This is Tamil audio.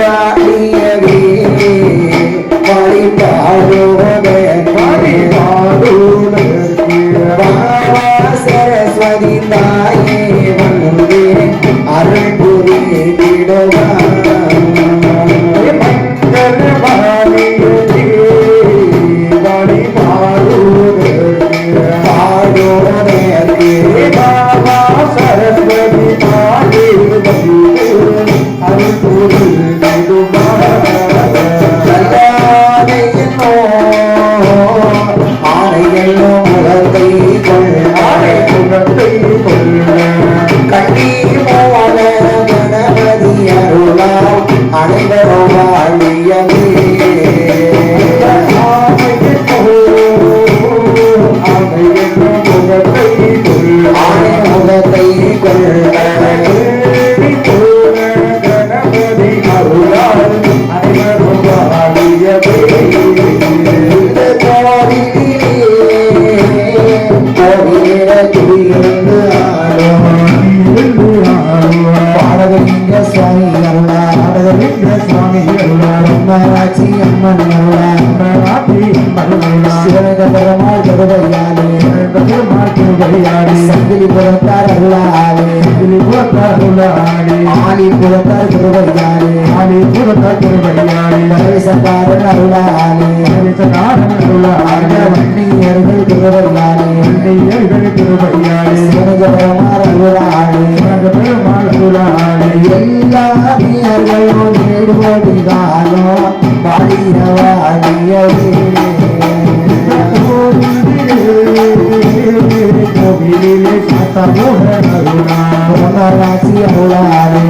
வாழியவே வழிபாடுவதே பாபா அருளால் அனைவரும் வாழியவே முகத்தை அருளா அம்மராட்சி அம்மன் அருளா சிவனக பெருமாள் கருதையாலே சங்கிலி புறத்தார் அருளாலே ஆலி புறத்தார் கருதையாலே கணேசக்காரன் அருளாலே வன்னியர்கள் கருதையாலே சிவனக பெருமாள் அருளாலே எல்லா வீரர்களும் நேடுவதிகாலோ பாடிய வாழியவே புறராசி அருளாலே.